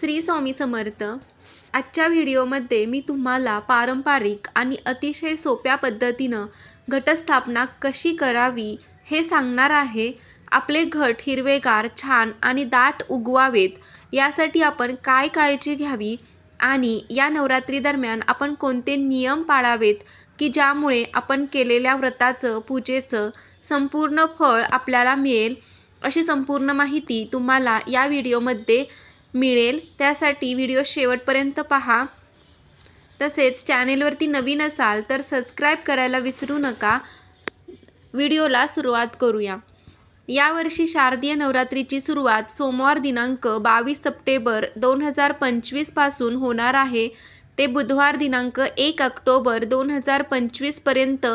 श्री स्वामी समर्थ आजच्या व्हिडिओमध्ये मी तुम्हाला पारंपरिक आणि अतिशय सोप्या पद्धतीनं घटस्थापना कशी करावी हे सांगणार आहे. आपले घट हिरवेगार छान आणि दाट उगवावेत यासाठी आपण काय काळजी घ्यावी आणि या नवरात्री दरम्यान आपण कोणते नियम पाळावेत की ज्यामुळे आपण केलेल्या व्रताचं पूजेचं संपूर्ण फळ आपल्याला मिळेल? अशी संपूर्ण माहिती तुम्हाला या व्हिडिओमध्ये मिळेल. त्यासाठी व्हिडिओ शेवटपर्यंत पहा. तसेच चॅनेलवरती नवीन असाल तर सबस्क्राईब करायला विसरू नका. व्हिडिओला सुरुवात करूया. यावर्षी शारदीय नवरात्रीची सुरुवात सोमवार दिनांक बावीस सप्टेंबर दोन हजार पंचवीसपासून होणार आहे. ते बुधवार दिनांक एक ऑक्टोबर दोन हजार पंचवीसपर्यंत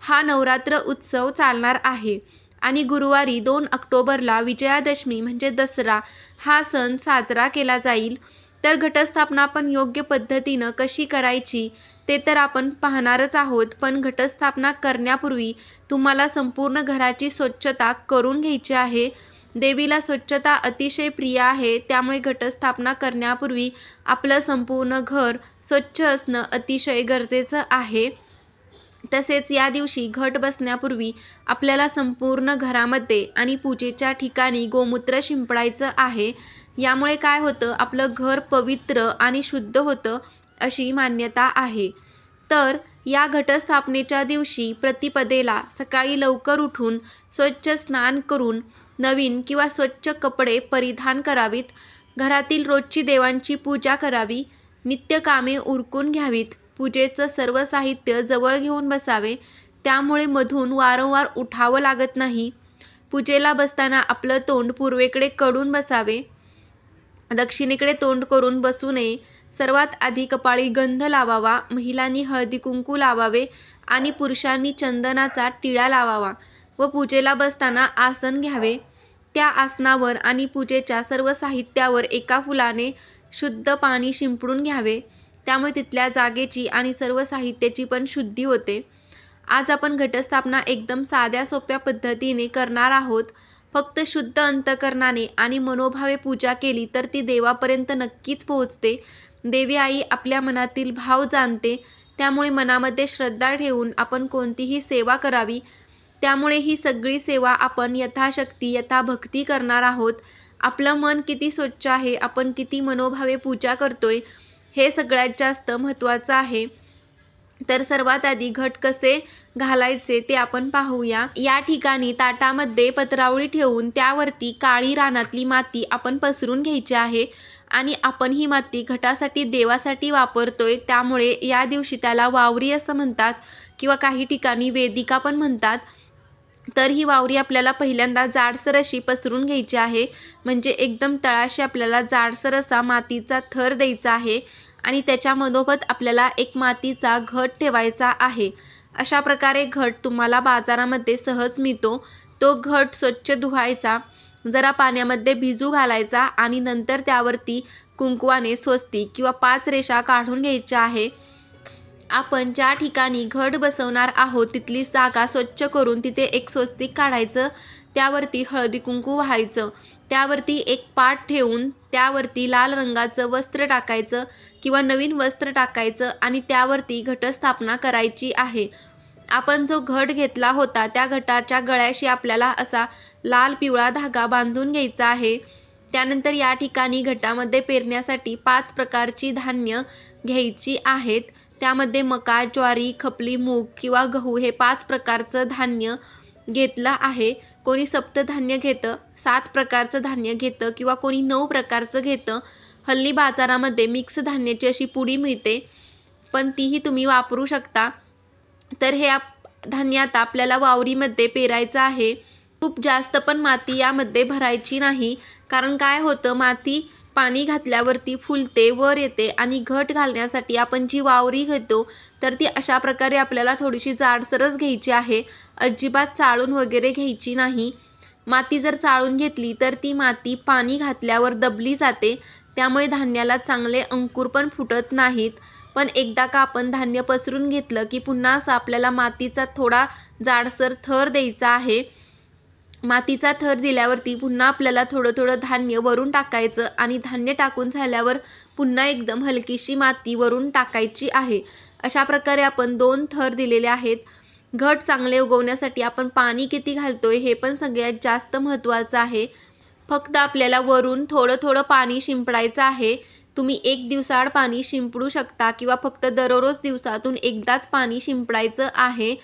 हा नवरात्र उत्सव चालणार आहे. आणि गुरुवारी दोन ऑक्टोबरला विजयादशमी म्हणजे दसरा हा सण साजरा केला जाईल. तर घटस्थापना पण योग्य पद्धतीनं कशी करायची ते तर आपण पाहणारच आहोत. पण घटस्थापना करण्यापूर्वी तुम्हाला संपूर्ण घराची स्वच्छता करून घ्यायची आहे. देवीला स्वच्छता अतिशय प्रिय आहे. त्यामुळे घटस्थापना करण्यापूर्वी आपलं संपूर्ण घर स्वच्छ असणं अतिशय गरजेचं आहे. तसेच या दिवशी घट बसण्यापूर्वी आपल्याला संपूर्ण घरामध्ये आणि पूजेच्या ठिकाणी गोमूत्र शिंपडायचं आहे. यामुळे काय होतं? आपलं घर पवित्र आणि शुद्ध होतं अशी मान्यता आहे. तर या घटस्थापनेच्या दिवशी प्रतिपदेला सकाळी लवकर उठून स्वच्छ स्नान करून नवीन किंवा स्वच्छ कपडे परिधान करावीत. घरातील रोजची देवांची पूजा करावी. नित्यकामे उरकून घ्यावीत. पूजेचं सर्व साहित्य जवळ घेऊन बसावे. त्यामुळे मधून वारंवार उठावं लागत नाही. पूजेला बसताना आपलं तोंड पूर्वेकडे कडून बसावे. दक्षिणेकडे तोंड करून बसू नये. सर्वात आधी कपाळी गंध लावावा. महिलांनी हळदी कुंकू लावावे आणि पुरुषांनी चंदनाचा टिळा लावावा व पूजेला बसताना आसन घ्यावे. त्या आसनावर आणि पूजेच्या सर्व साहित्यावर एका फुलाने शुद्ध पाणी शिंपडून घ्यावे. त्यामुळे तिथल्या जागेची आणि सर्व साहित्याची पण शुद्धी होते. आज आपण घटस्थापना एकदम साध्या सोप्या पद्धतीने करणार आहोत. फक्त शुद्ध अंतकरणाने आणि मनोभावे पूजा केली तर ती देवापर्यंत नक्कीच पोहोचते. देवी आई आपल्या मनातील भाव जाणते. त्यामुळे मनामध्ये श्रद्धा ठेवून आपण कोणतीही सेवा करावी. त्यामुळे ही सगळी सेवा आपण यथाशक्ती यथाभक्ती करणार आहोत. आपलं मन किती स्वच्छ आहे आपण किती मनोभावे पूजा करतोय हे सगळ्यात जास्त महत्त्वाचं आहे. तर सर्वात आधी घट कसे घालायचे ते आपण पाहूया. या ठिकाणी ताटामध्ये पत्रावळी ठेवून त्यावरती काळी रानातली माती आपण पसरून घ्यायची आहे. आणि आपण ही माती घटासाठी देवासाठी वापरतोय. त्यामुळे या दिवशी त्याला वावरी असं म्हणतात किंवा काही ठिकाणी वेदिका पण म्हणतात. तर ही वावरी आपल्याला पहिल्यांदा जाडसर अशी पसरून घ्यायची आहे. म्हणजे एकदम तळाशी आपल्याला जाडसर असा मातीचा थर द्यायचा आहे आणि त्याच्यामधोबत आपल्याला एक मातीचा घट ठेवायचा आहे. अशा प्रकारे घट तुम्हाला बाजारामध्ये सहज मिळतो. तो घट स्वच्छ धुवायचा जरा पाण्यामध्ये भिजू घालायचा आणि नंतर त्यावरती कुंकवाने स्वस्ती किंवा पाच रेषा काढून घ्यायच्या आहे. आपण ज्या ठिकाणी घट बसवणार आहोत तिथली जागा स्वच्छ करून तिथे एक स्वस्तिक काढायचं त्यावरती हळदी कुंकू व्हायचं त्यावरती एक पाट ठेवून त्यावरती लाल रंगाचं वस्त्र टाकायचं किंवा नवीन वस्त्र टाकायचं आणि त्यावरती घटस्थापना करायची आहे. आपण जो घट घेतला होता त्या घटाच्या गळ्याशी आपल्याला असा लाल पिवळा धागा बांधून घ्यायचा आहे. त्यानंतर या ठिकाणी घटामध्ये पेरण्यासाठी पाच प्रकारची धान्य घ्यायची आहेत. त्यामध्ये मका ज्वारी खपली मूग किंवा गहू हे पाच प्रकारचं धान्य घेतलं आहे. कोणी सप्तधान्य घेतं सात प्रकारचं धान्य घेतं किंवा कोणी नऊ प्रकारचं घेतं हल्ली बाजारामध्ये मिक्स धान्याची अशी पुडी मिळते. पण तीही तुम्ही वापरू शकता. तर हे आप धान्य आता आपल्याला वावरीमध्ये पेरायचं आहे. खूप जास्त पण माती यामध्ये भरायची नाही. कारण काय होतं? माती पाणी घातल्यावरती फुलते वर येते आणि घट घालण्यासाठी आपण जी वावरी घेतो तर ती अशा प्रकारे आपल्याला थोडीशी जाडसरच घ्यायची आहे. अजिबात चाळून वगैरे घ्यायची नाही. माती जर चाळून घेतली तर ती माती पाणी घातल्यावर दबली जाते. त्यामुळे धान्याला चांगले अंकुर पण फुटत नाहीत. पण एकदा का आपण धान्य पसरून घेतलं की पुन्हा असं आपल्याला मातीचा थोडा जाडसर थर द्यायचा आहे. मातीचा थर दिल्यावरती पुन्हा आपल्याला थोडं थोडं धान्य वरून टाकायचं आणि धान्य टाकून झाल्यावर पुन्हा एकदम हलकीशी माती वरून टाकायची आहे. अशा प्रकारे आपण दोन थर दिलेले आहेत. घट चांगले उगवण्यासाठी आपण पाणी किती घालतोय हे पण सगळ्यात जास्त महत्त्वाचं आहे. फक्त आपल्याला वरून थोडं थोडं पाणी शिंपडायचं आहे. तुम्ही एक दिवसाआड पाणी शिंपडू शकता किंवा फक्त दररोज दिवसातून एकदाच पाणी शिंपडायचं आहे.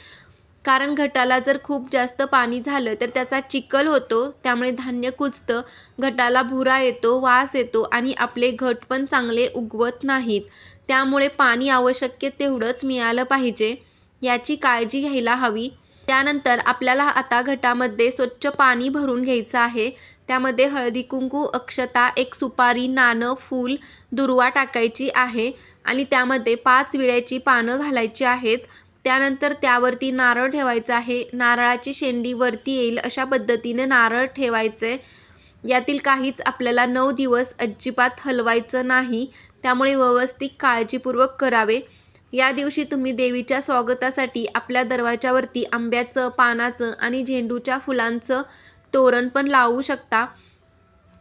कारण घटाला जर खूप जास्त पाणी झालं तर त्याचा चिखल होतो त्यामुळे धान्य कुजतं घटाला भुरा येतो वास येतो आणि आपले घट पण चांगले उगवत नाहीत. त्यामुळे पाणी आवश्यक तेवढंच मिळालं पाहिजे. याची काळजी घ्यायला हवी. त्यानंतर आपल्याला आता घटामध्ये स्वच्छ पाणी भरून घ्यायचं आहे. त्यामध्ये हळदी कुंकू अक्षता एक सुपारी नाणं फूल दुर्वा टाकायची आहे आणि त्यामध्ये पाच विड्याची पानं घालायची आहेत. त्यानंतर त्यावरती नारळ ठेवायचा आहे. नारळाची शेंडी वरती येईल अशा पद्धतीने नारळ ठेवायचे. यातील काहीच आपल्याला नऊ दिवस अजिबात हलवायचं नाही. त्यामुळे व्यवस्थित काळजीपूर्वक करावे. या दिवशी तुम्ही देवीच्या स्वागतासाठी आपल्या दरवाजावरती आंब्याचं पानाचं आणि झेंडूच्या फुलांचं तोरण पण लावू शकता.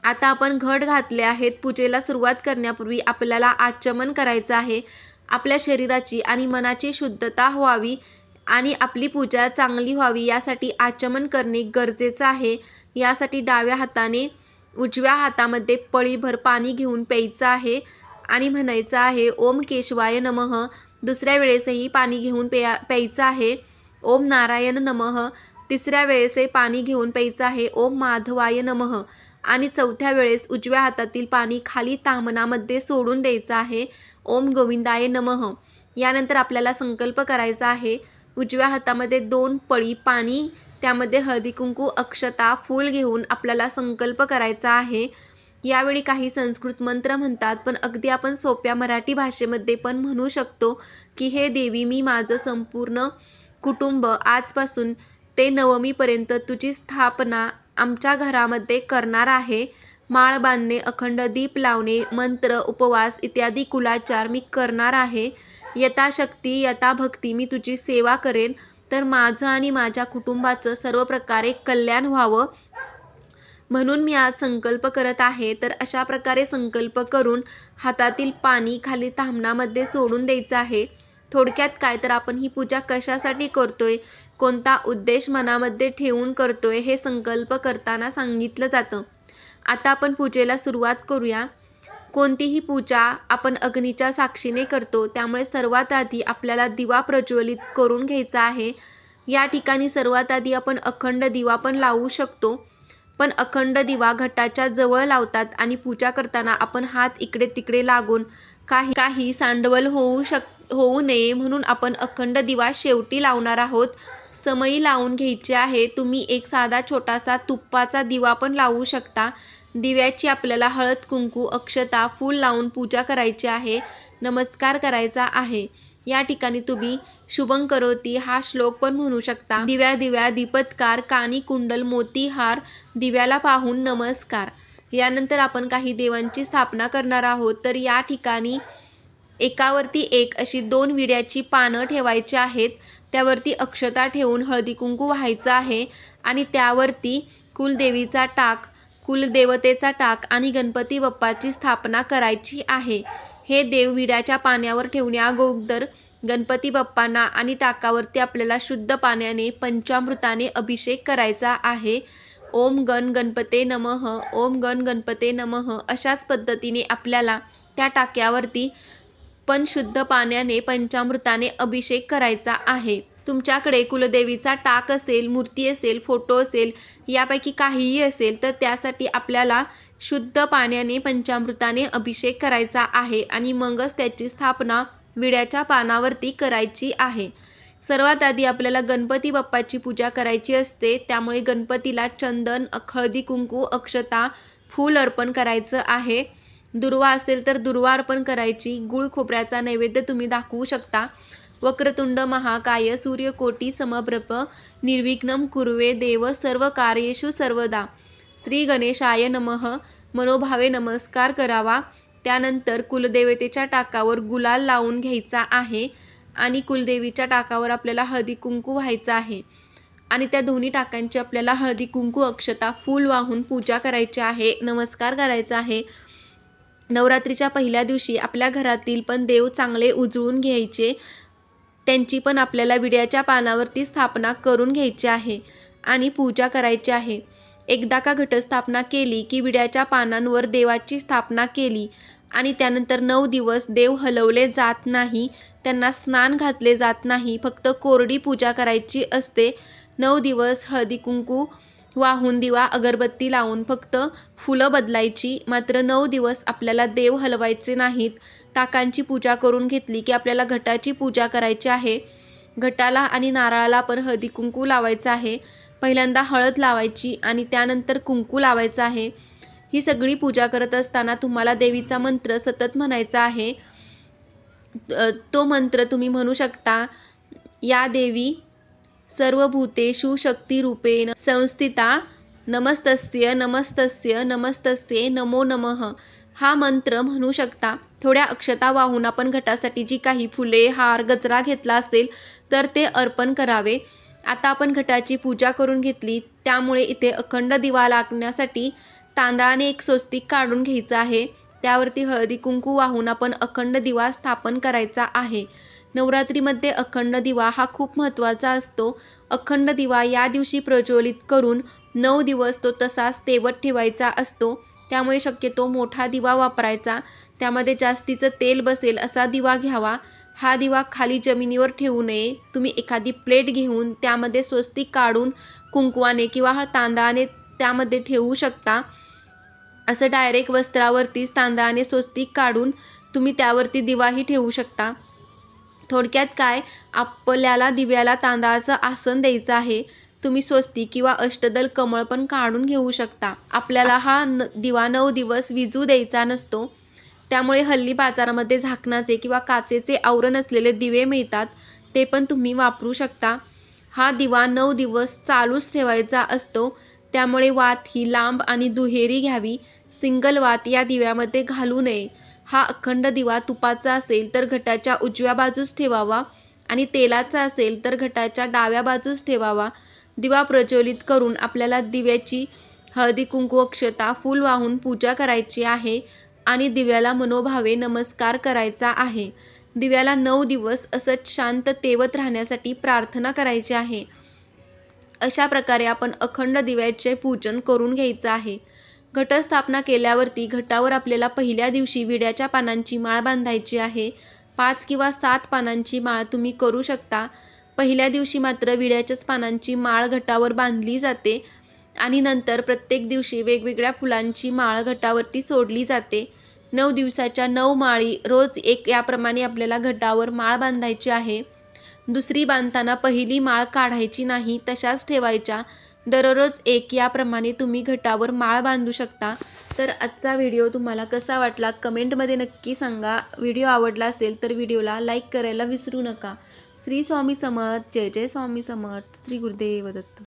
आता आपण घट घातले आहेत. पूजेला सुरुवात करण्यापूर्वी आपल्याला आचमन करायचं आहे. आपल्या शरीराची आणि मनाची शुद्धता व्हावी आणि आपली पूजा चांगली व्हावी यासाठी आचमन करणे गरजेचं आहे. यासाठी डाव्या हाताने उजव्या हातामध्ये पळीभर पाणी घेऊन प्यायचं आहे आणि म्हणायचं आहे ओम केशवाय नमः. दुसऱ्या वेळेसही पाणी घेऊन प्या प्यायचं आहे. ओम नारायण नमः. तिसऱ्या वेळेसही पाणी घेऊन प्यायचं आहे. ओम माधवाय नमः. आणि चौथ्या वेळेस उजव्या हातातील पाणी खाली तामनामध्ये सोडून द्यायचं आहे. ओम गोविंदाय नमः. यानंतर आपल्याला संकल्प करायचा आहे. उजव्या हातामध्ये दोन पळी पाणी त्यामध्ये हळदी कुंकू अक्षता फूल घेऊन आपल्याला संकल्प करायचा आहे. यावेळी काही संस्कृत मंत्र म्हणतात पण अगदी आपण सोप्या मराठी भाषेमध्ये पण म्हणू शकतो की हे देवी मी माझं संपूर्ण कुटुंब आजपासून ते नवमीपर्यंत तुझी स्थापना आमच्या घरामध्ये करणार आहे. माळ बांधणे अखंड दीप लावणे मंत्र उपवास इत्यादी कुलाचार मी करणार आहे. यथाशक्ती यथाभक्ती मी तुझी सेवा करेन. तर माझं आणि माझ्या कुटुंबाचं सर्व प्रकारे कल्याण व्हावं. म्हणून मी आज संकल्प करत आहे. तर अशा प्रकारे संकल्प करून हातातील पाणी खाली थांबणामध्ये सोडून द्यायचं आहे. थोडक्यात काय तर आपण ही पूजा कशासाठी करतोय? कोणता उद्देश मनामध्ये ठेवून करतोय हे संकल्प करताना सांगितलं जातं. आता आपण पूजेला सुरुवात करूया. कोणतीही पूजा आपण अग्नीच्या साक्षीने करतो त्यामुळे सर्वात आधी आपल्याला दिवा प्रज्वलित करून घ्यायचा आहे. या ठिकाणी सर्वात आधी आपण अखंड दिवा पण लावू शकतो. पण अखंड दिवा घटाच्या जवळ लावतात आणि पूजा करताना आपण हात इकडे तिकडे लागून काही काही सांडवल होऊ शक होऊ नये म्हणून आपण अखंड दिवा शेवटी लावणार आहोत. समयी लावून घ्यायचे आहे. तुम्ही एक साधा छोटासा तुप्पाचा दिवा पण लावू शकता. दिव्याची आपल्याला हळद कुंकू अक्षता फूल लावून पूजा करायची आहे नमस्कार करायचा आहे. या ठिकाणी तुम्ही शुभं करोती हा श्लोक पण म्हणू शकता. दिव्या दिव्या दीपत्कार कानी कुंडल मोतीहार दिव्याला पाहून नमस्कार. यानंतर आपण काही देवांची स्थापना करणार आहोत. तर या ठिकाणी एकावरती एक अशी दोन विड्याची पानं ठेवायची आहेत. त्यावरती अक्षता ठेवून हळदी कुंकू व्हायचं आहे आणि त्यावरती कुलदेवीचा टाक कुलदेवतेचा टाक आणि गणपती बाप्पाची स्थापना करायची आहे. हे देव विड्याच्या पाण्यावर ठेवण्याअगोदर गणपती बाप्पांना आणि टाकावरती आपल्याला शुद्ध पाण्याने पंचामृताने अभिषेक करायचा आहे. ओम गण गणपते नमः ओम गण गणपते नमः अशाच पद्धतीने आपल्याला त्या टाक्यावरती पण शुद्ध पाण्याने पंचामृताने अभिषेक करायचा आहे. तुमच्याकडे कुलदेवीचा टाक असेल मूर्ती असेल फोटो असेल यापैकी काहीही असेल तर त्यासाठी आपल्याला शुद्ध पाण्याने पंचामृताने अभिषेक करायचा आहे आणि मगच त्याची स्थापना विड्याच्या पानावरती करायची आहे. सर्वात आधी आपल्याला गणपती बाप्पाची पूजा करायची असते. त्यामुळे गणपतीला चंदन हळदी कुंकू अक्षता फूल अर्पण करायचं आहे. दुर्वा असेल तर दुर्वा अर्पण करायची. गुळ खोबऱ्याचा नैवेद्य तुम्ही दाखवू शकता. वक्रतुंड महाकाय सूर्यकोटी समप्रभ निर्विघ्नम कुर्वे देव सर्व कार्येषु सर्वदा. श्री गणेशाय नमः. मनोभावे नमस्कार करावा. त्यानंतर कुलदेवतेच्या टाकावर गुलाल लावून घ्यायचा आहे आणि कुलदेवीच्या टाकावर आपल्याला हळदी कुंकू व्हायचं आहे. आणि त्या दोन्ही टाकांची आपल्याला हळदी कुंकू अक्षता फूल वाहून पूजा करायची आहे नमस्कार करायचा आहे. नवरात्रीच्या पहिल्या दिवशी आपल्या घरातील पण देव चांगले उजळून घ्यायचे. त्यांची पण आपल्याला विड्याच्या पानावरती स्थापना करून घ्यायची आहे आणि पूजा करायची आहे. एकदा का घटस्थापना केली की विड्याच्या पानांवर देवाची स्थापना केली आणि त्यानंतर नऊ दिवस देव हलवले जात नाही त्यांना स्नान घातले जात नाही फक्त कोरडी पूजा करायची असते नऊ दिवस हळदी कुंकू वाहून दिवा अगरबत्ती लावून फक्त फुलं बदलायची. मात्र नऊ दिवस आपल्याला देव हलवायचे नाहीत. टाकांची पूजा करून घेतली की आपल्याला घटाची पूजा करायची आहे. घटाला आणि नारळाला पण हळदी कुंकू लावायचं आहे. पहिल्यांदा हळद लावायची आणि त्यानंतर कुंकू लावायचं आहे. ही सगळी पूजा करत असताना तुम्हाला देवीचा मंत्र सतत म्हणायचा आहे. तो मंत्र तुम्ही म्हणू शकता या देवी सर्वभूतेषु शक्तिरूपेण संस्थिता नमस्तस्य नमस्तस्य नमस्तस्य नमो नमः हा मंत्र म्हणू शकता. थोड्या अक्षता वाहून आपण घटासाठी जी काही फुले हार गजरा घेतला असेल तर ते अर्पण करावे. आता आपण घटाची पूजा करून घेतली. त्यामुळे इथे अखंड दिवा लागण्यासाठी तांदळाने एक स्वस्तिक काढून घ्यायचं आहे. त्यावरती हळदी कुंकू वाहून आपण अखंड दिवा स्थापन करायचा आहे. नवरात्रीमध्ये अखंड दिवा हा खूप महत्त्वाचा असतो. अखंड दिवा या दिवशी प्रज्वलित करून नऊ दिवस तो तसाच तेवत ठेवायचा असतो. त्यामुळे शक्यतो मोठा दिवा वापरायचा. त्यामध्ये जास्तीचं तेल बसेल असा दिवा घ्यावा. हा दिवा खाली जमिनीवर ठेवू नये. तुम्ही एखादी प्लेट घेऊन त्यामध्ये स्वस्तिक काढून कुंकवाने किंवा हा तांदळाने त्यामध्ये ठेवू शकता. असं डायरेक्ट वस्त्रावरतीच तांदळाने स्वस्तिक काढून तुम्ही त्यावरती दिवाही ठेवू शकता. थोडक्यात काय आपल्याला दिव्याला तांदळाचं आसन द्यायचं आहे? तुम्ही स्वस्ती किंवा अष्टदल कमळ पण काढून घेऊ शकता. आपल्याला हा न दिवा नऊ दिवस विजू द्यायचा नसतो. त्यामुळे हल्ली बाजारामध्ये झाकणाचे किंवा काचेचे आवरण असलेले दिवे मिळतात. ते पण तुम्ही वापरू शकता. हा दिवा नऊ दिवस चालूच ठेवायचा असतो. त्यामुळे वात ही लांब आणि दुहेरी घ्यावी. सिंगल वात या दिव्यामध्ये घालू नये. हा अखंड दिवा तुपाचा असेल तर घटाच्या उजव्या बाजूस ठेवावा आणि तेलाचा असेल तर घटाच्या डाव्या बाजूस ठेवावा. दिवा प्रज्वलित करून आपल्याला दिव्याची हळदी कुंकू अक्षता फूल वाहून पूजा करायची आहे आणि दिव्याला मनोभावे नमस्कार करायचा आहे. दिव्याला नऊ दिवस असंच शांत तेवत राहण्यासाठी प्रार्थना करायची आहे. अशा प्रकारे आपण अखंड दिव्याचे पूजन करून घ्यायचं आहे. घटस्थापना केल्यावरती घटावर आपल्याला पहिल्या दिवशी विड्याच्या पानांची माळ बांधायची आहे. पाच किंवा सात पानांची माळ तुम्ही करू शकता. पहिल्या दिवशी मात्र विड्याच्याच पानांची माळ घटावर बांधली जाते आणि नंतर प्रत्येक दिवशी वेगवेगळ्या फुलांची माळ घटावरती सोडली जाते. नऊ दिवसाच्या नऊ माळी रोज एक याप्रमाणे आपल्याला घटावर माळ बांधायची आहे. दुसरी बांधताना पहिली माळ काढायची नाही तशाच ठेवायच्या. दररोज एक याप्रमाणे तुम्ही घटावर माळ बांधू शकता. तर आजचा व्हिडिओ तुम्हाला कसा वाटला कमेंटमध्ये नक्की सांगा. व्हिडिओ आवडला असेल तर व्हिडिओला लाईक करायला विसरू नका. श्री स्वामी समर्थ जय जय स्वामी समर्थ श्री गुरुदेव दत्त.